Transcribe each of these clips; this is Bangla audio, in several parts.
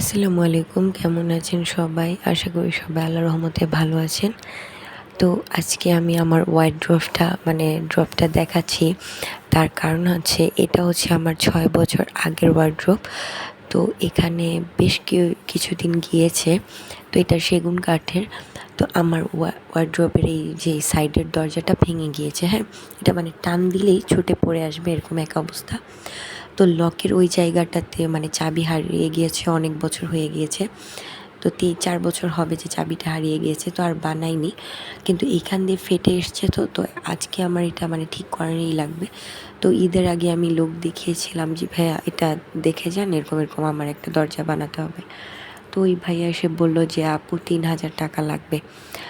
আসসালামু আলাইকুম, কেমন আছেন সবাই? আশা করি সবাই আল্লাহ রহমতে ভালো আছেন। তো আজকে আমি আমার ওয়াইড্রফটা মানে ড্রপটা দেখাচ্ছি। তার কারণ হচ্ছে, এটা হচ্ছে আমার ছয় বছর আগের ওয়ার্ড্রপ তো এখানে বেশ কিছুদিন গিয়েছে। তো এটা সেগুন কাঠের। তো আমার ওয়ার্ড্রপের এই যে সাইডের দরজাটা ভেঙে গিয়েছে হ্যাঁ? এটা মানে টান দিলেই ছুটে পড়ে আসবে, এরকম এক অবস্থা। তো লকের ওই জায়গাটাতে মানে চাবি হারিয়ে গিয়েছে, অনেক বছর হয়ে গিয়েছে। তো তিন চার বছর হবে যে চাবিটা হারিয়ে গিয়েছে, তো আর বানাইনি। কিন্তু এইখান দিয়ে ফেটে এসছে তো তো আজকে আমার এটা মানে ঠিক করারই লাগবে। তো ঈদের আগে আমি লোক দেখিয়েছিলাম যে, ভাইয়া, এটা দেখে যান, এরকম এরকম আমার একটা দরজা বানাতে হবে। তো ওই ভাইয়া এসে বলল যে, আপু, তিন হাজার টাকা লাগবে।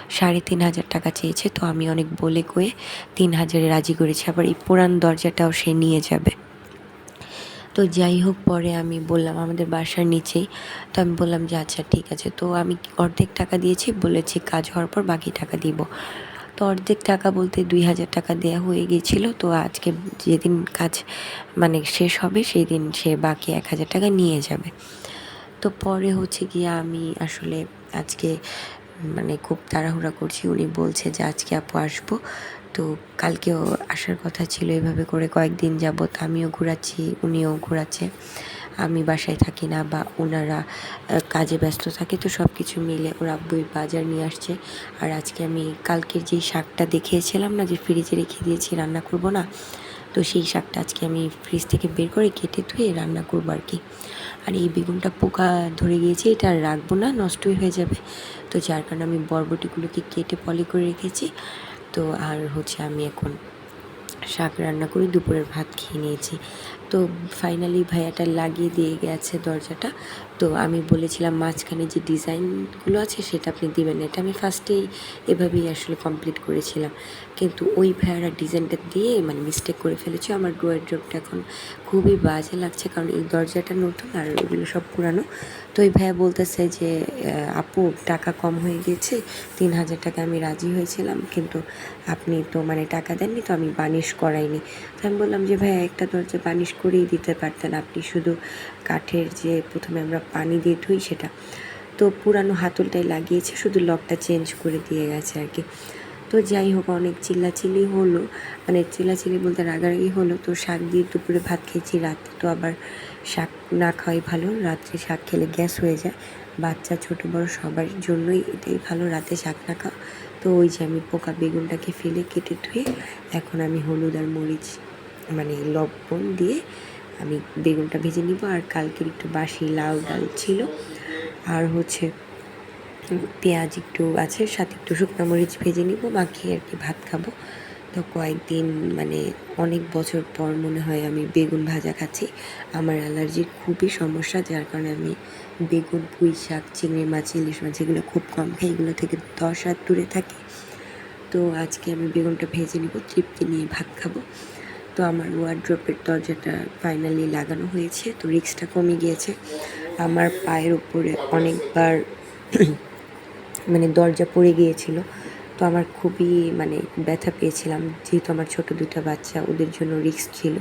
সাড়ে তিন হাজার টাকা চেয়েছে, তো আমি অনেক বলে কয়ে তিন হাজারে রাজি করেছি। আবার এই পুরান দরজাটাও সে নিয়ে যাবে। তো যাই হোক, পরে আমি বললাম আমাদের বাসার নিচেই। তো আমি বললাম যে আচ্ছা ঠিক আছে। তো আমি অর্ধেক টাকা দিয়েছি, বলেছি কাজ হওয়ার পর বাকি টাকা দিব। তো অর্ধেক টাকা বলতে দুই হাজার টাকা দেওয়া হয়ে গিয়েছিল তো আজকে যেদিন কাজ মানে শেষ হবে সেই দিন সে বাকি এক হাজার টাকা নিয়ে যাবে। তো পরে হচ্ছে গিয়ে আমি আসলে আজকে মানে খুব তাড়াহুড়া করছি। উনি বলছে যে, আজকে আপু আসব। তো কালকেও আসার কথা ছিল, এভাবে করে কয়েকদিন যাবৎ আমিও ঘোরাচ্ছি, উনিও ঘোরাচ্ছে। আমি বাসায় থাকি না বা ওনারা কাজে ব্যস্ত থাকে, তো সব কিছু মিলে ওরা আব্বুই বাজার নিয়ে আসছে। আর আজকে আমি কালকের যেই শাকটা দেখিয়েছিলাম না, যে ফ্রিজে রেখে দিয়েছি, রান্না করব না, তো সেই শাকটা আজকে আমি ফ্রিজ থেকে বের করে কেটে ধুয়ে রান্না করব আর কি। আর এই বেগুনটা পোকা ধরে গিয়েছে, এটা আর রাখব না, নষ্টই হয়ে যাবে। তো যার কারণে আমি বরবটিগুলোকে কেটে পলি করে রেখেছি। তো আর হচ্ছে আমি এখন শাক রান্না করে দুপুরের ভাত খেয়ে নিয়েছি। তো ফাইনালি ভাইয়াটা লাগিয়ে দিয়ে গেছে দরজাটা। তো আমি বলেছিলাম মাঝখানে যে ডিজাইনগুলো আছে সেটা আপনি দিবেন এটা আমি ফার্স্টেই এভাবেই আসলে কমপ্লিট করেছিলাম। কিন্তু ওই ভাইয়ারা ডিজাইনটা দিয়ে মানে মিস্টেক করে ফেলেছে। আমার ড্রয়ার ড্রপটা এখন খুবই বাজে লাগছে কারণ এই দরজাটা নতুন আর ওগুলো সব পুরানো। তো ওই ভাইয়া বলতেছে যে আপু, টাকা কম হয়ে গেছে। তিন হাজার টাকা আমি রাজি হয়েছিলাম। কিন্তু আপনি তো মানে টাকা দেননি, তো আমি বানিশ করাইনি। তো আমি বললাম যে, ভাইয়া, একটা দরজা বানিশ করেই দিতে পারতেন আপনি। শুধু কাঠের যে প্রথমে আমরা পানি দিয়ে ধুই সেটা। তো পুরানো হাতলটাই লাগিয়েছে, শুধু লকটা চেঞ্জ করে দিয়ে গেছে আর কি। তো যাই হোক, অনেক চিল্লাচিল্লি হলো। মানে চিল্লাচিল্লি বলতে রাগারাগি হলো। তো শাক দিয়ে দুপুরে ভাত খেয়েছি, রাতে তো আবার শাক না খাওয়াই ভালো। রাত্রে শাক খেলে গ্যাস হয়ে যায়। বাচ্চা, ছোটো, বড় সবার জন্যই এটাই ভালো, রাতে শাক না খাওয়া। তো ওই যে আমি পোকা বেগুনটাকে ফেলে কেটে ধুয়ে এখন আমি হলুদ আর মরিচ মানে লবণ দিয়ে আমি বেগুনটা ভেজে নিব, আর কালকের একটু বাসি লাউ ডাল ছিল। আর হচ্ছে পেঁয়াজ একটু আছে, সাথে একটু শুকনো মরিচ ভেজে নিব, মাখিয়ে আর কি ভাত খাব। তো কয়েকদিন মানে অনেক বছর পর মনে হয় আমি বেগুন ভাজা খাচ্ছি। আমার অ্যালার্জির খুবই সমস্যা, যার কারণে আমি বেগুন, পুঁই শাক, চিংড়ি মাছ, ইলিশ মাছ এগুলো খুব কম খাই, এগুলো থেকে দশ হাত দূরে থাকি। তো আজকে আমি বেগুনটা ভেজে নিব, তৃপ্তি নিয়ে ভাত খাব। তো আমার ওয়ার্ড্রপের দরজাটা ফাইনালি লাগানো হয়েছে, তো রিক্সটা কমে গিয়েছে। আমার পায়ের উপরে অনেকবার মানে দরজা পড়ে গিয়েছিল, তো আমার খুবই মানে ব্যথা পেয়েছিলাম। যেহেতু আমার ছোট দুটা বাচ্চা, ওদের জন্য রিক্স ছিল।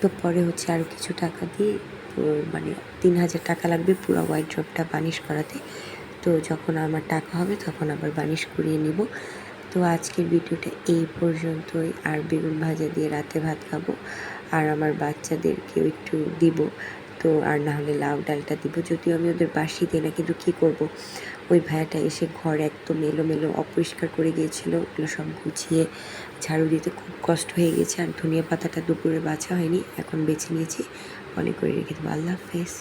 তো পরে হচ্ছে আরও কিছু টাকা দিয়ে মানে তিন হাজার টাকা লাগবে পুরো ওয়াইড্রপটা বানিশ করাতে। তো যখন আমার টাকা হবে, তখন আবার বানিশ করিয়ে নিব। তো আজকের ভিডিওটা এই পর্যন্তই। আর বেগুন ভাজা দিয়ে রাতে ভাত খাব। আর আমার বাচ্চাদেরকেও একটু দিব। তো আর না হলে লাউ ডালটা দিব। যদিও আমি ওদের বাসি দিই না, কিন্তু কী করব? ওই ভাইয়াটা এসে ঘর একদম এলোমেলো অপরিষ্কার করে গিয়েছিল ওগুলো সব গুছিয়ে ঝাড়ু দিতে খুব কষ্ট হয়ে গেছে। আর ধনিয়া পাতাটা দুপুরে বাছা হয়নি। এখন বেছে নিয়েছি। মনে করে রেখে দেবো। আল্লাহ হাফেজ।